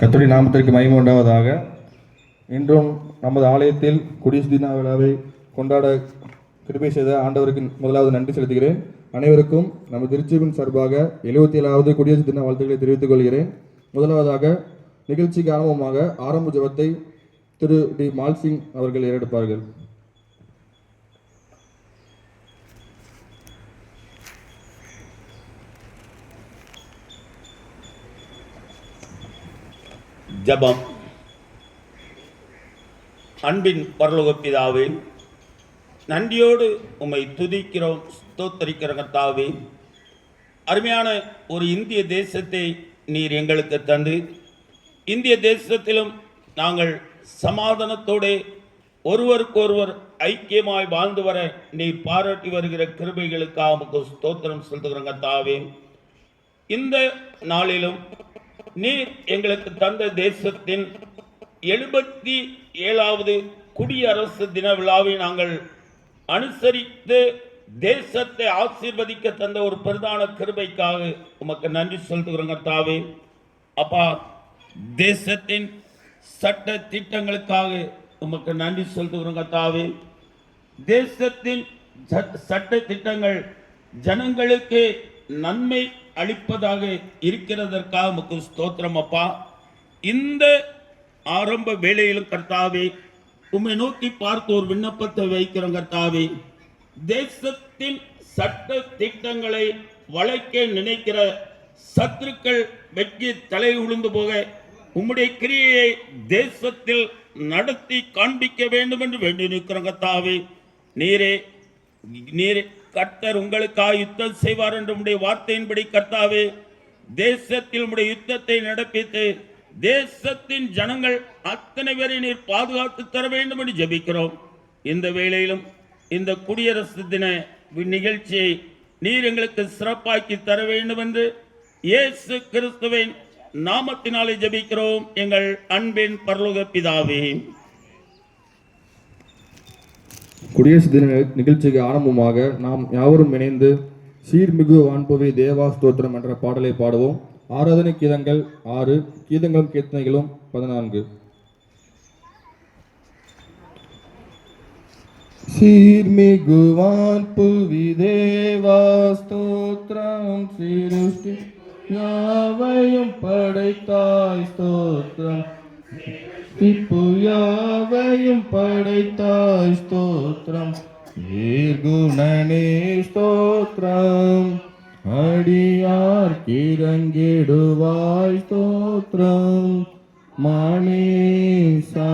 கத்தடி நாமத்திற்கு மகிமை உண்டாவதாக. இன்றும் நமது ஆலயத்தில் குடியரசு தின விழாவை கொண்டாட கிருபை செய்த ஆண்டவருக்கு முதலாவது நன்றி செலுத்துகிறேன். அனைவருக்கும் நமது திருச்சிபின் சார்பாக எழுபத்தி ஏழாவது குடியரசு தின வாழ்த்துக்களை தெரிவித்துக் கொள்கிறேன். முதலாவதாக நிகழ்ச்சிக்கு ஆரம்பமாக ஆரம்ப ஜபத்தை திரு டி மால்சிங் அவர்கள் ஏறெடுப்பார்கள். ஜபம். அன்பின் பரலோகப்பிதாவே நன்றியோடு உம்மை துதிக்கிறோம் ஸ்தோத்தரிக்கிறகத்தாவே அருமையான ஒரு இந்திய தேசத்தை நீர் எங்களுக்கு தந்து இந்திய தேசத்திலும் நாங்கள் சமாதானத்தோடு ஒருவருக்கொருவர் ஐக்கியமாய் வாழ்ந்து வர நீர் பாராட்டி வருகிற கிருபைகளுக்காக உமக்கு ஸ்தோத்திரம் செலுத்துகிறோம் தாவே இந்த நாளிலும் நீர் எங்களுக்கு தந்த தேசத்தின் எழுபத்தி ஏழாவது குடியரசு தின விழாவை நாங்கள் அனுசரித்து தேசத்தை ஆசீர்வதிக்க தந்த ஒரு பிரதான கிருபைக்காக உமக்கு நன்றி செலுத்துகிறோங்க தாவே அப்பா தேசத்தின் சட்ட திட்டங்களுக்காக உமக்கு நன்றி செலுத்துகிறோம் கர்த்தாவே. தேசத்தின் சட்ட திட்டங்கள் ஜனங்களுக்கு நன்மை அளிப்பதாக இருக்கிறதற்காக உமக்கு ஸ்தோத்திரம் அப்பா. இந்த ஆரம்ப வேலையிலும் கர்த்தாவே உம்மை நோக்கி பார்த்து ஒரு விண்ணப்பத்தை வைக்கிறோம் கர்த்தாவே. தேசத்தின் சட்ட திட்டங்களை வளைக்க நினைக்கிற சத்துருக்கள் வெற்றி தலை உளுந்து போக உம்முடைய கிரியையை தேசத்தில் நடத்தி காண்பிக்க வேண்டும் என்று வேண்டி நிற்கிறோம் கர்த்தாவே. நீரே நீர் கர்த்தர் உங்களுக்காக யுத்தம் செய்வார் என்று உடைய வார்த்தையின்படி கர்த்தாவே தேசத்தில் உடைய யுத்தத்தை நடப்பித்து தேசத்தின் ஜனங்கள் அத்தனை பேரை நீர் பாதுகாத்து தர வேண்டும் என்று ஜெபிக்கிறோம். இந்த வேளையிலும் இந்த குடியரசு தின நிகழ்ச்சியை நீர் எங்களுக்கு சிறப்பாக்கி தர வேண்டும் என்று இயேசு கிறிஸ்துவின் நாமத்தினாலே ஜெபிக்கிறோம் எங்கள் அன்பின் பரலோக பிதாவே. குடியரசு தின நிகழ்ச்சிக்கு ஆரம்பமாக நாம் யாவரும் இணைந்து சீர்மிகு வான்புவி தேவா ஸ்தோத்திரம் என்ற பாடலை பாடுவோம். ஆராதனை கீதங்கள் ஆறு கீதங்களும் கீர்த்தனைகளும் பதினான்கு. சீர்மிகு வான்புவி தேவா ஸ்தோத்திரம் சீருஷ்டி யாவையும் படைத்தாய் ஸ்தோத்திரம். இப்போ யாவையும் படைத்தாய் ஸ்தோத்திரம். ஏர்குணனே ஸ்தோத்திரம். அடியார் கிரங்கிடுவாய் ஸ்தோத்திரம். மானேசா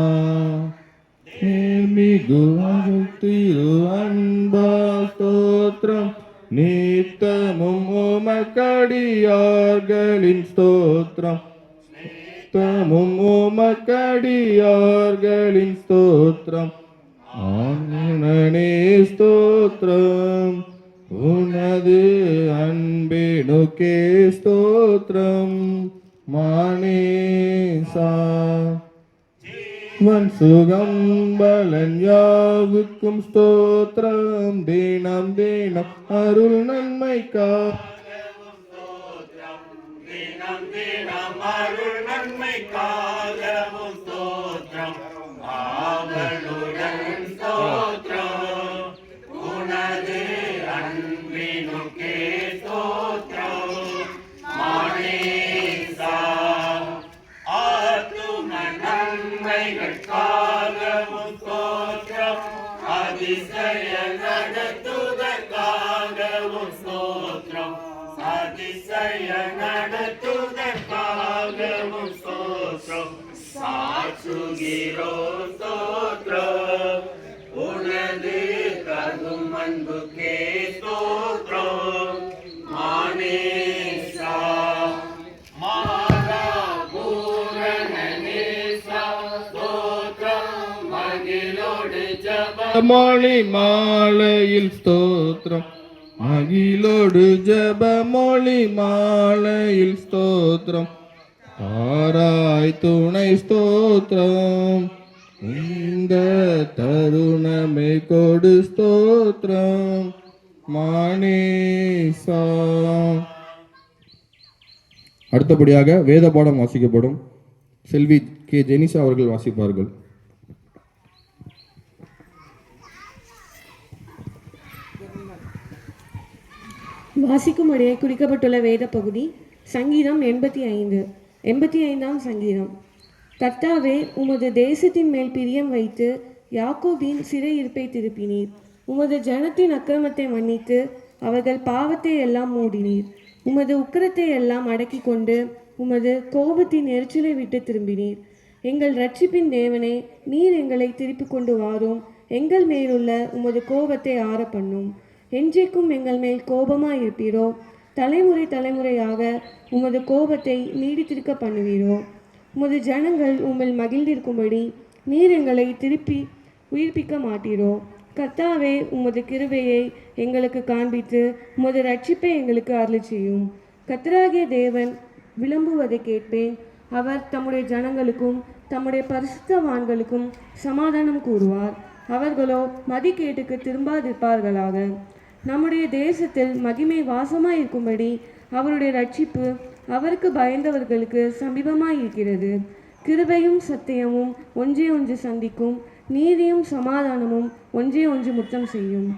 மிகு திரு அன்பா ஸ்தோத்திரம். நீத்தமும் உமக்கடியார்களின் ஸ்தோத்திரம். தமும் உமக்கடியார்களின் ஸ்தோத்திரம். ஆனே ஸ்தோத்திரம். உனது அன்பினுக்கே ஸ்தோத்திரம். மானேசா வன் சுகம் பலன் யாவுக்கும் ஸ்தோத்திரம். தினம் தினம் அருள் நன்மைக்கா. அதிசய சாட்சுகிறோ ஸ்தோத்திரம் உனது கரும் அன்புக்கே மானேசா மாதா மகிழோடு மாலையில் ஸ்தோத்ரம். மகிழோடு ஜப மொழி மாலையில் ஸ்தோத்ரம். ஆராய் துணை ஸ்தோத்திரம். இந்த தருணமே கொடு ஸ்தோத்திரம். மானேசா. அடுத்தபடியாக வேத பாடம் வாசிக்கப்படும். செல்வி கே. ஜெனிஷா அவர்கள் வாசிப்பார்கள். வாசிக்கும் வாசிக்கும்படியே குறிக்கப்பட்டுள்ள வேத பகுதி சங்கீதம் எண்பத்தி ஐந்து. எண்பத்தி ஐந்தாம் சங்கீதம். கர்த்தாவே உமது தேசத்தின் மேல் பிரியம் வைத்து யாக்கோபின் சிறையிருப்பை திருப்பினீர். உமது ஜனத்தின் அக்கிரமத்தை மன்னித்து அவர்கள் பாவத்தை எல்லாம் மூடினீர். உமது உக்கிரத்தை எல்லாம் அடக்கி கொண்டு உமது கோபத்தின் எரிச்சலை விட்டு திரும்பினீர். எங்கள் ரட்சிப்பின் தேவனே நீர் எங்களை திருப்பி கொண்டு வாரும். எங்கள் மேலுள்ள உமது கோபத்தை ஆற பண்ணும் என்றைக்கும் எங்கள் மேல் கோபமாய் இருப்பீரோ தலைமுறை தலைமுறையாக உமது கோபத்தை நீடித்திருக்க பண்ணுவீரோ. உமது ஜனங்கள் உம்மில் மகிழ்ந்திருக்கும்படி நீர் எங்களை திருப்பி உயிர்ப்பிக்க மாட்டீரோ. கத்தாவே உமது கிருவையை எங்களுக்கு காண்பித்து உமது ரட்சிப்பை எங்களுக்கு அருள் செய்யும் கத்ராகிய தேவன் விளம்புவதை கேட்பேன். அவர் தம்முடைய ஜனங்களுக்கும் தம்முடைய பரிசுத்தவான்களுக்கும் சமாதானம் கூறுவார். அவர்களோ மதிக்கேட்டுக்கு திரும்பாதிருப்பார்களாக. நம்முடைய தேசத்தில் மகிமை வாசமாக இருக்கும்படி அவருடைய ரட்சிப்பு அவருக்கு பயந்தவர்களுக்கு சமீபமாய் இருக்கிறது. கிருபையும் சத்தியமும் ஒன்றே ஒன்று சந்திக்கும் நீதியும் சமாதானமும் ஒன்றே ஒன்று முத்தம் செய்யும்.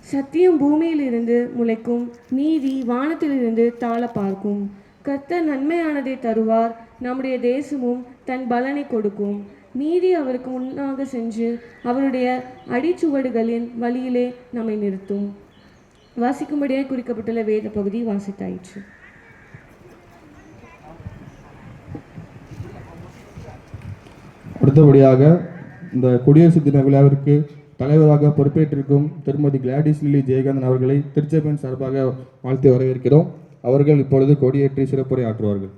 சத்தியம் பூமியிலிருந்து முளைக்கும் நீதி வானத்திலிருந்து தாழ பார்க்கும். கர்த்தர் நன்மையானதை தருவார் நம்முடைய தேசமும் தன் பலனை கொடுக்கும். நீதி அவருக்கு முன்னாக சென்று அவருடைய அடிச்சுவடுகளின் வழியிலே நம்மை நிறுத்தும். வாசிக்கும்படியாக குறிக்கப்பட்டுள்ள வேத பகுதி வாசித்தாயிற்று. அடுத்தபடியாக இந்த குடியரசு தின விழாவிற்கு தலைவராக பொறுப்பேற்றிருக்கும் திருமதி கிளாடிஸ் லில்லி ஜெயகாந்தன் அவர்களை திருச்சபையின் சார்பாக வாழ்த்தி வரவேற்கிறோம். அவர்கள் இப்பொழுது கொடியேற்றி சிறப்புரை ஆற்றுவார்கள்.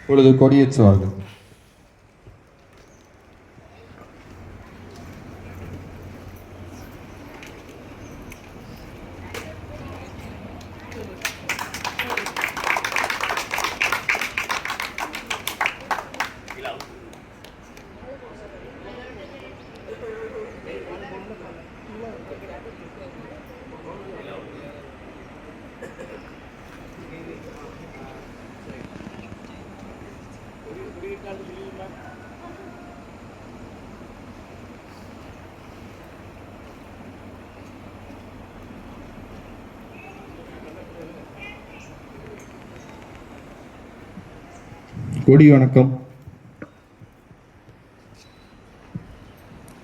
இப்பொழுது கொடியேற்றுவார்கள். கொடி வணக்கம்.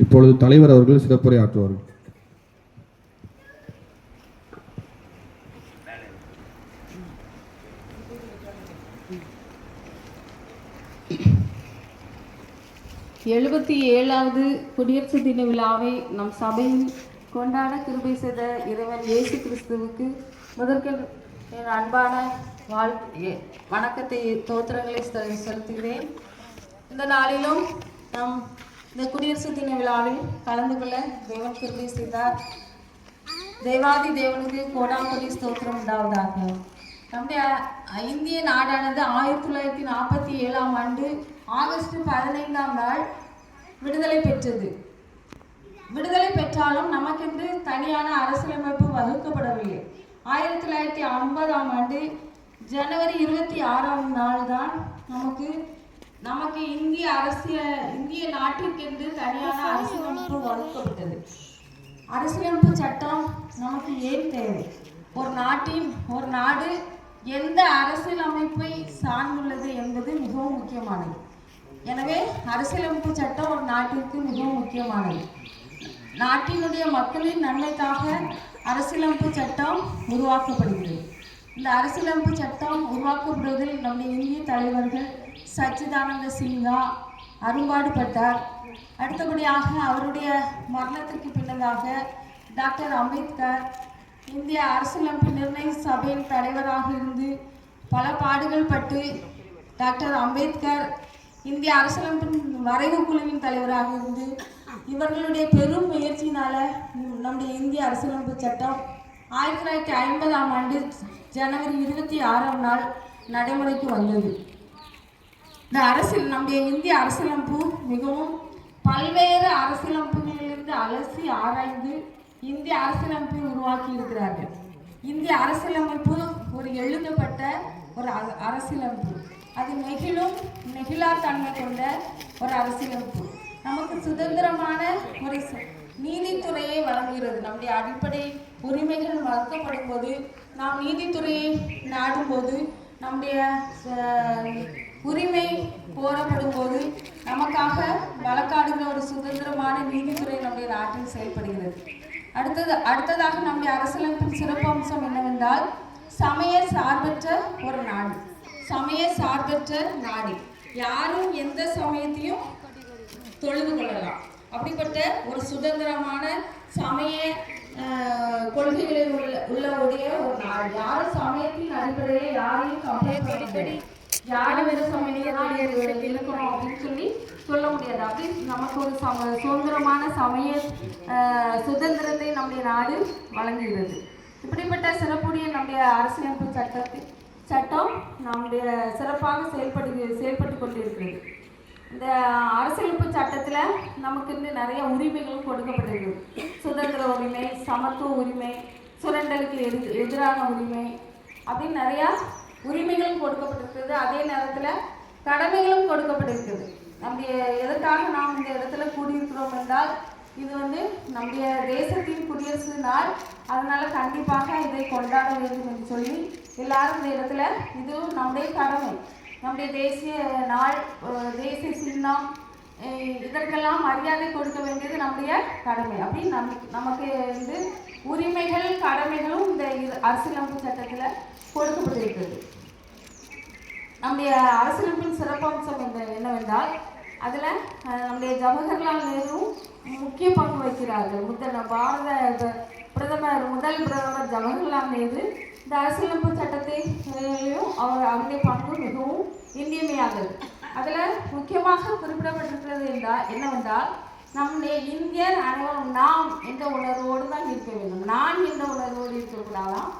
இப்பொழுது தலைவர் அவர்கள் சிறப்புரை ஆற்றுவார்கள். எழுபத்தி ஏழாவது குடியரசு தின விழாவை நம் சபையில் கொண்டாட கிருபை செய்த இறைவன் இயேசு கிறிஸ்துவுக்கு முதற்கல் என் அன்பான வாழ் வணக்கத்தை தோத்திரங்களை செ- செலுத்துகிறேன். இந்த நாளிலும் நம் இந்த குடியரசு தின விழாவில் கலந்து கொள்ள தேவன் கிருபி செய்தார். தேவாதி தேவனுக்கு கோடாங்கொடி ஸ்தோத்திரம் உண்டாவதாக. நம்முடைய இந்திய நாடானது ஆயிரத்தி தொள்ளாயிரத்தி நாற்பத்தி ஏழாம் ஆண்டு ஆகஸ்ட் பதினைந்தாம் நாள் விடுதலை பெற்றது. விடுதலை பெற்றாலும் நமக்கென்று தனியான அரசியலமைப்பு வகுக்கப்படவில்லை. ஆயிரத்தி தொள்ளாயிரத்தி ஐம்பதாம் ஆண்டு ஜனவரி இருபத்தி ஆறாம் நாள் தான் நமக்கு நமக்கு இந்திய அரசியல் இந்திய நாட்டிற்கென்று தனியான அரசியலமைப்பு வழங்கப்பட்டது அரசியலமைப்பு சட்டம் நமக்கு ஏன் தேவை? ஒரு நாட்டின் ஒரு நாடு எந்த அரசியலமைப்பை சார்ந்துள்ளது என்பது மிகவும் முக்கியமானது. எனவே அரசியலமைப்பு சட்டம் ஒரு நாட்டிற்கு மிகவும் முக்கியமானது. நாட்டினுடைய மக்களின் நன்மைக்காக அரசியலமைப்பு சட்டம் உருவாக்கப்படுகிறது. இந்த அரசியலமைப்பு சட்டம் உருவாக்கப்படுவதில் நம்முடைய இந்திய தலைவர்கள் சச்சிதானந்த சின்ஹா அரும்பாடுபட்டார். அடுத்தபடியாக அவருடைய மரணத்திற்கு பின்னதாக டாக்டர் அம்பேத்கர் இந்திய அரசியலமைப்பு நிர்ணய சபையின் தலைவராக இருந்து பல பாடுகள் பட்டு டாக்டர் அம்பேத்கர் இந்திய அரசியலமைப்பின் வரைவு குழுவின் தலைவராக இருந்து இவர்களுடைய பெரும் முயற்சியினால் நம்முடைய இந்திய அரசியலமைப்பு சட்டம் ஆயிரத்தி தொள்ளாயிரத்தி ஐம்பதாம் ஆண்டு ஜனவரி இருபத்தி ஆறாம் நாள் நடைமுறைக்கு வந்தது. இந்த அரசியல் நம்முடைய இந்திய அரசியலமைப்பு மிகவும் பல்வேறு அரசியலமைப்புகளிலிருந்து அலசி ஆராய்ந்து இந்திய அரசியலமைப்பை உருவாக்கி இருக்கிறார்கள். இந்திய அரசியலமைப்பு ஒரு எழுதப்பட்ட ஒரு அரசியலமைப்பு. அது நெகிழும் நெகிழா தன்மை கொண்ட ஒரு அரசியலமைப்பு. நமக்கு சுதந்திரமான ஒரு நீதித்துறையை வழங்குகிறது. நம்முடைய அடிப்படை உரிமைகள் வளர்க்கப்படும் போது நாம் நீதித்துறையை நாடும்போது நம்முடைய உரிமை கோரப்படும் போது நமக்காக வழக்காடுகிற ஒரு சுதந்திரமான நீதித்துறை நம்முடைய நாட்டில் செயல்படுகிறது. அடுத்தது அடுத்ததாக நம்முடைய அரசியலமைப்பின் சிறப்பு அம்சம் என்னவென்றால் சமய சார்பற்ற ஒரு நாடு. சமய சார்பற்ற நாடு. யாரும் எந்த சமயத்தையும் தொழுது கொள்ளலாம். அப்படிப்பட்ட ஒரு சுதந்திரமான சமய கொள்கைகளில் உள்ள உள்ள உடைய ஒரு நாடு யாரும் சமயத்தின் அடிப்படையில் யாரையும் கம்பேர் முடியாது. யாரும் வேறு சமயத்தில் இருக்கணும் அப்படின்னு சொல்லி சொல்ல முடியாது. அப்படி நமக்கு ஒரு சம சுதந்திரமான சமய சுதந்திரத்தை நம்முடைய நாடு வழங்குகிறது. இப்படிப்பட்ட சிறப்புடைய நம்முடைய அரசியலமைப்பு சட்டத்தை சட்டம் நம்முடைய சிறப்பாக செயல்படு செயல்பட்டு கொண்டிருக்கிறது. இந்த அரசியலமைப்பு சட்டத்தில் நமக்கு இருந்து நிறைய உரிமைகளும் கொடுக்கப்பட்டிருக்கு சுதந்திர உரிமை சமத்துவ உரிமை சுரண்டலுக்கு எது எதிரான உரிமை அப்படின்னு நிறையா உரிமைகளும் கொடுக்கப்பட்டிருக்கிறது. அதே நேரத்தில் கடமைகளும் கொடுக்கப்பட்டிருக்கிறது. நம்முடைய எதற்காக நாம் இந்த இடத்துல கூடியிருக்கிறோம் என்றால் இது வந்து நம்முடைய தேசத்தின் குடியரசு நாள். அதனால் கண்டிப்பாக இதை கொண்டாட வேண்டும் என்று சொல்லி எல்லாரும் இந்த இடத்துல இதுவும் நம்முடைய கடமை. நம்முடைய தேசிய நாள் தேசிய சின்னம் இதற்கெல்லாம் மரியாதை கொடுக்க வேண்டியது நம்முடைய கடமை. அப்படி நம் நமக்கு வந்து உரிமைகள் கடமைகளும் இந்த அரசியலமைப்பு சட்டத்தில் கொடுக்கப்பட்டிருக்கிறது நம்முடைய அரசியலமைப்பின் சிறப்பம்சம் என்ன என்னவென்றால் அதில் நம்முடைய ஜவஹர்லால் நேரு முக்கிய பங்கு வகிக்கிறார்கள். முதல் பாரத பிரதமர் முதல் பிரதமர் ஜவஹர்லால் நேரு இந்த அரசியலமைப்பு சட்டத்தையும் அவர் அவருடைய பங்கு மிகவும் இன்றியமையாதது அதில் முக்கியமாக குறிப்பிடப்பட்டிருக்கிறது என்றால் என்னவென்றால் நம்முடைய இந்தியர் அனைவரும் நாம் என்ற உணர்வோடு தான் இருக்க வேண்டும். நான் என்ற உணர்வோடு இருக்கக்கூடாதான்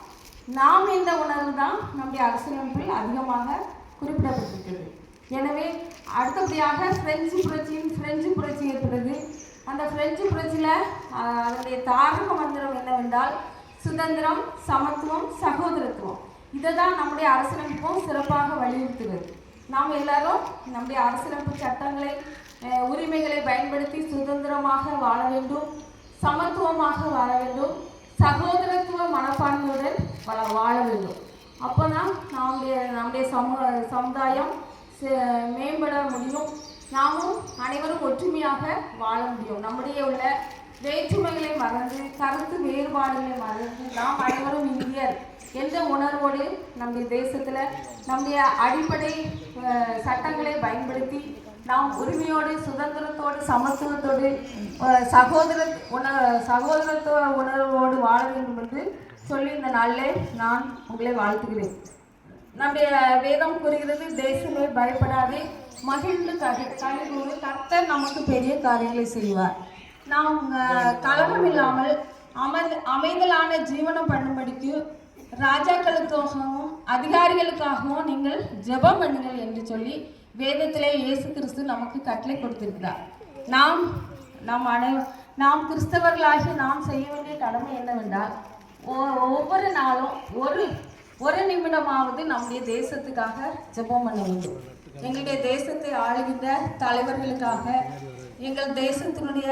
நாம் என்ற உணர்வு தான் நம்முடைய அரசியலமைப்பில் அதிகமாக குறிப்பிடப்பட்டிருக்கிறது. எனவே அடுத்தபடியாக பிரெஞ்சு புரட்சியின் பிரெஞ்சு புரட்சி ஏற்படுது அந்த பிரெஞ்சு புரட்சியில் அதனுடைய தாரக மந்திரம் என்னவென்றால் சுதந்திரம் சமத்துவம் சகோதரத்துவம். இதை தான் நம்முடைய அரசியலமைப்பும் சிறப்பாக வலியுறுத்துகிறது. நாம் எல்லாரும் நம்முடைய அரசியலமைப்பு சட்டங்களை உரிமைகளை பயன்படுத்தி சுதந்திரமாக வாழ வேண்டும் சமத்துவமாக வாழ வேண்டும் சகோதரத்துவ மனப்பான்மையுடன் வள வாழ வேண்டும். அப்போ தான் நம்முடைய நம்முடைய சமூக சமுதாயம் மேம்பட முடியும். நாமும் அனைவரும் ஒற்றுமையாக வாழ முடியும். நம்முடைய உள்ள வேற்றுமைகளை மறந்து கருத்து வேறுபாடுகளை மறந்து நாம் அனைவரும் இந்தியர் என்ற உணர்வோடு நம்முடைய தேசத்தில் நம்முடைய அடிப்படை சட்டங்களை பயன்படுத்தி நாம் உரிமையோடு சுதந்திரத்தோடு சமத்துவத்தோடு சகோதர உண சகோதரத்துவ உணர்வோடு வாழ வேண்டும் என்று சொல்லி இந்த நாளில் நான் உங்களை வாழ்த்துகிறேன். நம்முடைய வேதம் கூறுகிறது தேசமே பயப்படாதே மகிழ்ந்து கரு கலிகூறு கர்த்தர் நமக்கு பெரிய காரியங்களை செய்வார். நாம் அஹ், கலகம் இல்லாமல் அமர் அமைதலான ஜீவனம் பண்ணும்படிக்கு ராஜாக்களுக்காகவும் அதிகாரிகளுக்காகவும் நீங்கள் ஜெபம் பண்ணுங்கள் என்று சொல்லி வேதத்திலே இயேசு கிறிஸ்து நமக்கு கட்டளை கொடுத்திருக்கிறார். நாம் நாம் அனை நாம் கிறிஸ்தவர்களாகி நாம் செய்ய வேண்டிய கடமை என்னவென்றால் ஒ- ஒவ்வொரு நாளும் ஒரு ஒரு நிமிடமாவது நம்முடைய தேசத்துக்காக ஜெபம் பண்ண வேண்டும். எங்களுடைய தேசத்தை ஆளுகின்ற தலைவர்களுக்காக எங்கள் தேசத்தினுடைய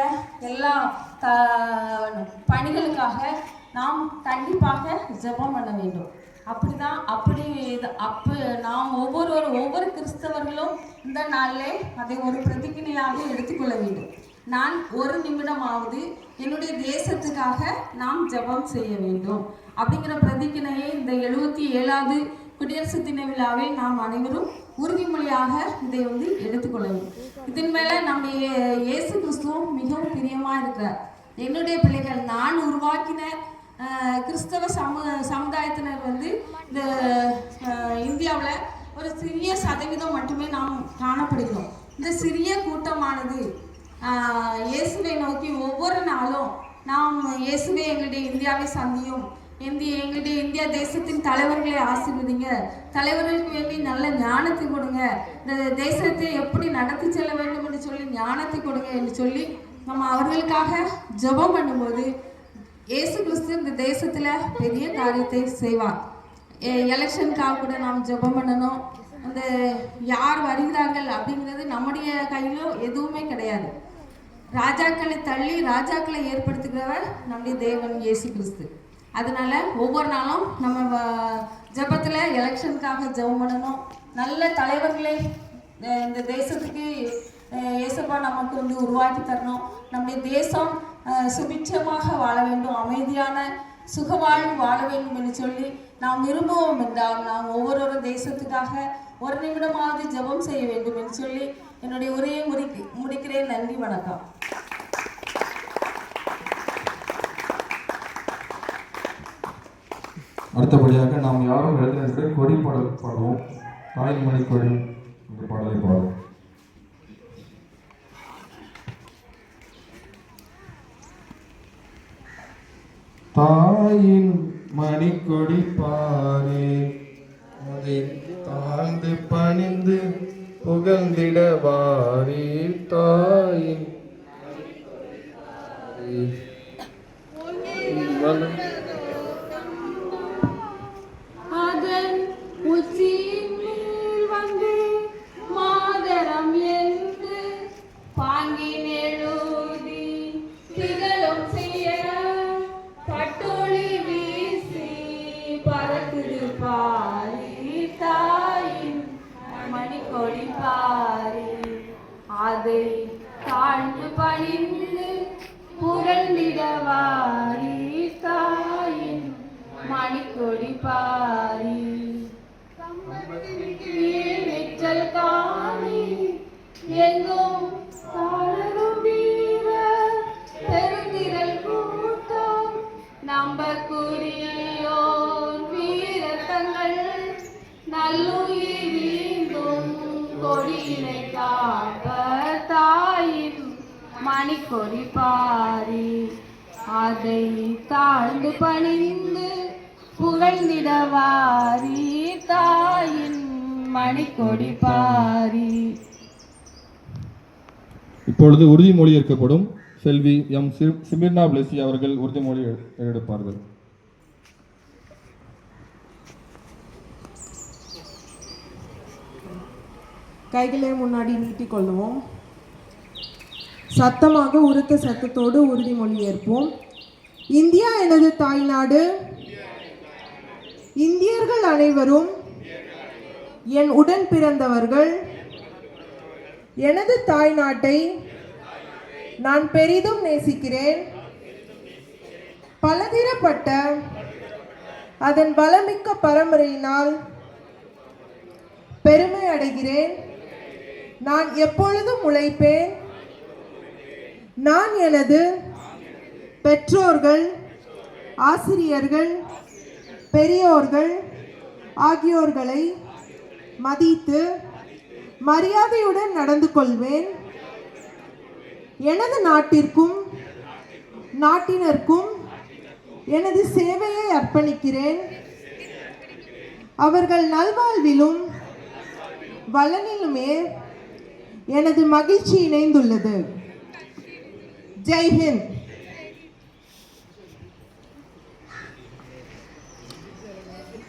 எல்லா த பணிகளுக்காக நாம் கண்டிப்பாக ஜெபம் பண்ண வேண்டும். அப்படிதான் அப்படி அப்போ அப்ப நாம் ஒவ்வொருவரும் ஒவ்வொரு கிறிஸ்தவர்களும் இந்த நாளிலே அதை ஒரு பிரதிக்கினையாக எடுத்துக்கொள்ள வேண்டும். நான் ஒரு நிமிடமாவது என்னுடைய தேசத்துக்காக நாம் ஜெபம் செய்ய வேண்டும். அப்படிங்கிற பிரதிக்கினையை இந்த எழுபத்தி ஏழாவது குடியரசு தின விழாவில் நாம் அனைவரும் உறுதிமொழியாக இதை வந்து எடுத்துக்கொள்ளவும் இதன் மேலே நம்முடைய இயேசு கிறிஸ்துவும் மிகவும் பிரியமாக இருக்கிறார். என்னுடைய பிள்ளைகள் நான் உருவாக்கின கிறிஸ்தவ சமு சமுதாயத்தினர் வந்து இந்த இந்தியாவில் ஒரு சிறிய சதவீதம் மட்டுமே நாம் காணப்படுகிறோம். இந்த சிறிய கூட்டமானது இயேசுவை நோக்கி ஒவ்வொரு நாளும் நாம் இயேசுவே எங்களுடைய இந்தியாவை சந்தியும். இந்திய எங்களுடைய இந்தியா தேசத்தின் தலைவர்களை ஆசீர்வதிங்க. தலைவர்களுக்கு வேண்டி நல்ல ஞானத்தை கொடுங்க. இந்த தேசத்தை எப்படி நடத்தி செல்ல வேண்டும் என்று சொல்லி ஞானத்தை கொடுங்க என்று சொல்லி நம்ம அவர்களுக்காக ஜெபம் பண்ணும்போது இயேசு கிறிஸ்து இந்த தேசத்தில் பெரிய காரியத்தை செய்வார். எ- எலெக்ஷனுக்காக கூட நாம் ஜெபம் பண்ணணும். அந்த யார் வருகிறார்கள் அப்படிங்கிறது நம்முடைய கையிலும் எதுவுமே கிடையாது. ராஜாக்களை தள்ளி ராஜாக்களை ஏற்படுத்துகிறவர் நம்முடைய தேவன் இயேசு கிறிஸ்து. அதனால ஒவ்வொரு நாளும் நம்ம ஜபத்தில் எலெக்ஷனுக்காக ஜெபம் பண்ணணும். நல்ல தலைவர்களை இந்த தேசத்துக்கு இயேசப்பா நமக்கு வந்து உருவாக்கி தரணும். நம்முடைய தேசம் சுபிட்சமாக வாழ வேண்டும் அமைதியான சுகவாழ்வு வாழ வேண்டும் என்று சொல்லி நாம் விரும்புவோம் என்றால் நாம் ஒவ்வொரு தேசத்துக்காக ஒரு நிமிடமாவது ஜெபம் செய்ய வேண்டும் என்று சொல்லி என்னுடைய உரையை முடி முடிக்கிறேன். நன்றி வணக்கம். அடுத்தபடியாக நாம் யாரும் எழுதினத்தில் கொடி பாடல் பாடுவோம். தாய்மொழி கொடி என்ற பாடலை பாடுவோம். தாயின் மணிக்கொடி பாரே அதை தாழ்ந்து பணிந்து புகழ்ந்திட வாரே. தாயின் வளம் மணிக்கொடி பாரி. அதை தாழ்ந்து பணிந்து புகழ்ந்திடவாரி தாயின் மணிக்கொடி பாரி. இப்பொழுது உறுதிமொழி ஏற்கப்படும். செல்வி எம் சி- சிமிர்னா பிளெஸி அவர்கள் உறுதிமொழி எடுப்பார்கள். கைகளை முன்னாடி நீட்டிக்கொள்வோம் சத்தமாக உரத்த சத்தத்தோடு உறுதிமொழி ஏற்போம். இந்தியா எனது தாய்நாடு. இந்தியர்கள் அனைவரும் என் உடன் பிறந்தவர்கள். எனது தாய்நாட்டை நான் பெரிதும் நேசிக்கிறேன். பலதரப்பட்ட அதன் வளமிக்க பரம்பரையினால் பெருமை அடைகிறேன். நான் எப்பொழுதும் உழைப்பேன். நான் எனது பெற்றோர்கள் ஆசிரியர்கள் பெரியோர்கள் ஆகியோர்களை மதித்து மரியாதையுடன் நடந்து கொள்வேன். எனது நாட்டிற்கும் நாட்டினருக்கும் எனது சேவையை அர்ப்பணிக்கிறேன். அவர்கள் நல்வாழ்விலும் வளனிலுமே எனது மகிழ்ச்சி இணைந்துள்ளது. ஜெய்ஹிந்த்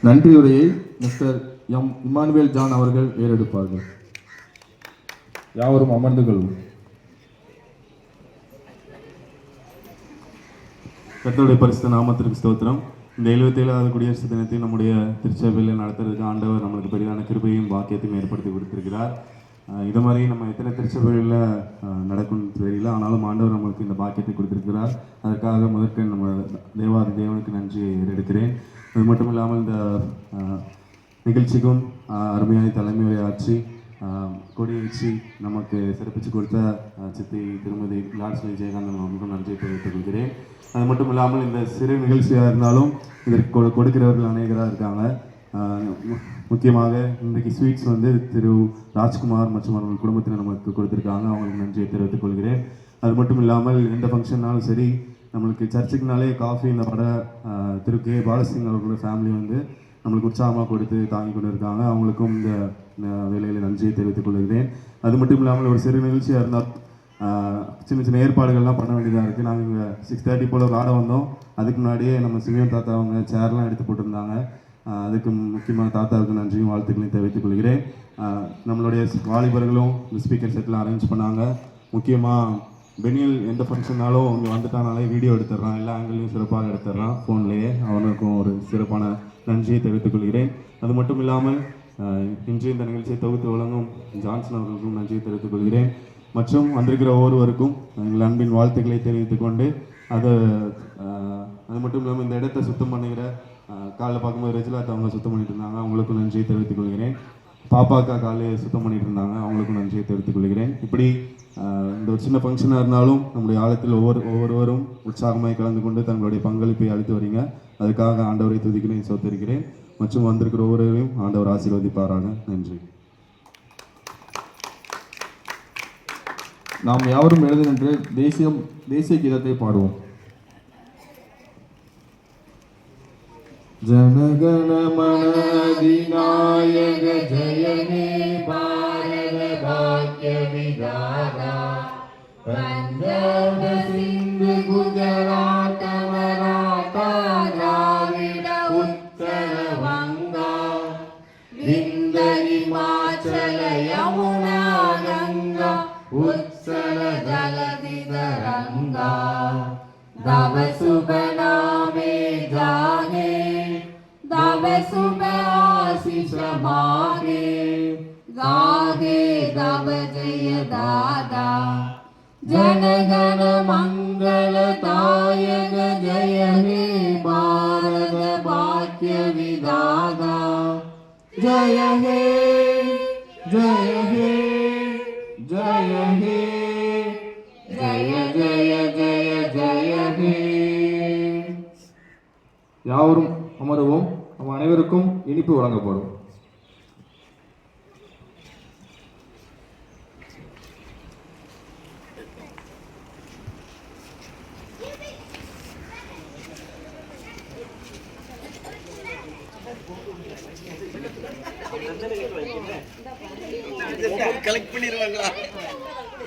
நன்றியுரையை மிஸ்டர் எம் இமானுவேல் ஜான் அவர்கள் ஏறெடுப்பார்கள். யாவரும் அமர்ந்து கொள்வோம். கத்தோடைய பரிசுத்த நாமத்திற்கு ஸ்தோத்திரம். இந்த எழுபத்தேழாவது குடியரசு தினத்தில் நம்முடைய திருச்சபையில் நடத்துறதுக்கு ஆண்டவர் நம்மளுக்கு பெரிதான கிருபையும் பாக்கியத்தையும் ஏற்படுத்தி கொடுத்திருக்கிறார். இது மாதிரி நம்ம எத்தனை திருச்சபைகளில் நடக்கும்னு தெரியல. ஆனாலும் ஆண்டவர் நம்மளுக்கு இந்த பாக்கியத்தை கொடுத்துருக்கிறார். அதற்காக முதற்க நம்ம தேவாதி தேவனுக்கு நன்றி எடுக்கிறேன் அது மட்டும் இல்லாமல் இந்த நிகழ்ச்சிக்கும் அருமையான தலைமை ஆட்சி கொடியேற்றி நமக்கு சிறப்பித்து கொடுத்த சித்தி திருமதி லாட்ஸ்லி ஜெயகாந்தன் அவர்களுக்கும் நன்றி தெரிவித்துக் கொள்கிறேன். அது மட்டும் இல்லாமல் இந்த சிறு நிகழ்ச்சியாக இருந்தாலும் இதற்கு கொடு- கொடுக்கிறவர்கள் அநேகராக இருக்காங்க. முக்கியமாக இன்றைக்கு ஸ்வீட்ஸ் வந்து திரு ராஜ்குமார் மற்றும் அவர்கள் குடும்பத்தினர் நமக்கு கொடுத்துருக்காங்க. அவங்களுக்கு நன்றியை தெரிவித்துக் கொள்கிறேன். அது மட்டும் இல்லாமல் எந்த ஃபங்க்ஷன்னாலும் சரி நம்மளுக்கு சர்ச்சுக்குனாலே காஃபி இந்த பட திரு கே. பாலசிங் அவர்களோட ஃபேமிலி வந்து நம்மளுக்கு உற்சாகமாக கொடுத்து தாங்கி கொண்டு இருக்காங்க அவங்களுக்கும் இந்த வேலையில் நன்றியை தெரிவித்துக் கொள்கிறேன். அது மட்டும் இல்லாமல் ஒரு சிறு நிகழ்ச்சியாக இருந்தால் சின்ன சின்ன ஏற்பாடுகள்லாம் பண்ண வேண்டியதாக இருக்குது நாங்கள் இங்கே சிக்ஸ் தேர்ட்டி போல் விளாட வந்தோம். அதுக்கு முன்னாடியே நம்ம சிவியன் தாத்தா அவங்க சேர்லாம் எடுத்து போட்டிருந்தாங்க. அதுக்கும் முக்கியமான முக்கியமாக தாத்தாவுக்கு நன்றியும் வாழ்த்துக்களையும் தெரிவித்துக் கொள்கிறேன். நம்மளுடைய வாலிபர்களும் இந்த ஸ்பீக்கர் செட்லாம் அரேஞ்ச் பண்ணாங்க. முக்கியமாக பெனியல் எந்த ஃபங்க்ஷன்னாலும் இங்கே வந்துட்டானாலே வீடியோ எடுத்துடுறான். எல்லா ஆங்கிலையும் சிறப்பாக எடுத்துடுறான் ஃபோன்லேயே அவனுக்கும் ஒரு சிறப்பான நன்றியை தெரிவித்துக் கொள்கிறேன். அது மட்டும் இல்லாமல் இன்று இந்த நிகழ்ச்சியை தொகுத்து வழங்கும் ஜான்சன் அவர்களுக்கும் நன்றியை தெரிவித்துக் கொள்கிறேன். மற்றும் வந்திருக்கிற ஒவ்வொருவருக்கும் எங்கள் அன்பின் வாழ்த்துக்களை தெரிவித்துக் கொண்டு அது அது மட்டும் இல்லாமல் இந்த இடத்தை சுத்தம் பண்ணுகிற காலைல பார்க்கும்போது ரஜிலாத் அவங்க சுத்தம் பண்ணிட்டு இருந்தாங்க. அவங்களுக்கும் நன்றியை தெரிவித்துக் கொள்கிறேன். பாப்பாக்கா காலையை சுத்தம் பண்ணிட்டு இருந்தாங்க. அவங்களுக்கும் நன்றியை தெரிவித்துக் கொள்கிறேன். இப்படி இந்த ஒரு சின்ன ஃபங்க்ஷனாக இருந்தாலும் நம்முடைய ஆழத்தில் ஒவ்வொரு ஒவ்வொருவரும் உற்சாகமாக கலந்து கொண்டு தங்களுடைய பங்களிப்பை அளித்து வரீங்க அதுக்காக ஆண்டவரை துதிக்கிறேன் சோத்தரிக்கிறேன். மற்றும் வந்திருக்கிற ஒவ்வொருவரையும் ஆண்டவர் ஆசீர்வதிப்பாராக. நன்றி. நாம் யாவரும் எழுதுகின்ற தேசியம் தேசிய கீதத்தை பாடுவோம். ஜனகண மனதிநாயக ஜய ஹே பாரத दादा जनगण मङ्गलदायक जय हे भारत वाक्य विदादा जय हे जय हे जय हे जय जय जय जय हे யாவரும் அமருவோம் நம் அனைவருக்கும் இனிப்பு வழங்கப்படும் கலெக்ட் பண்ணிடுவாங்களா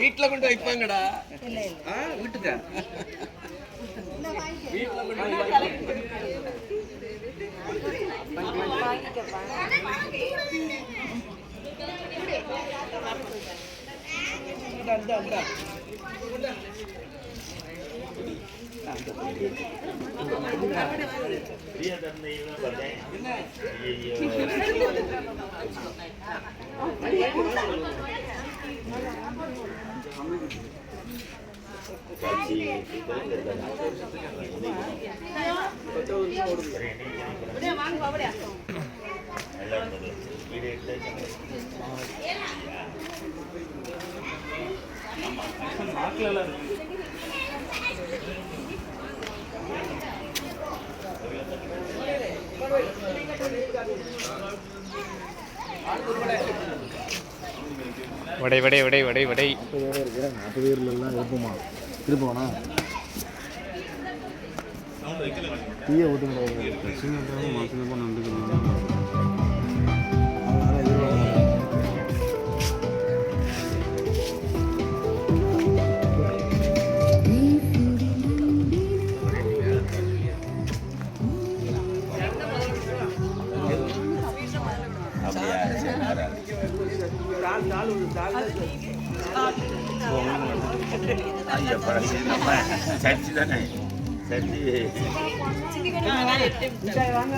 வீட்டில் கொண்டு வைப்பாங்கடா. ஆ வடை வடை வடை வடை வடை. வடை ஐயா பரவாயில்ல நம்ம சர்ச்சி தானே சர்ச்சி வாங்க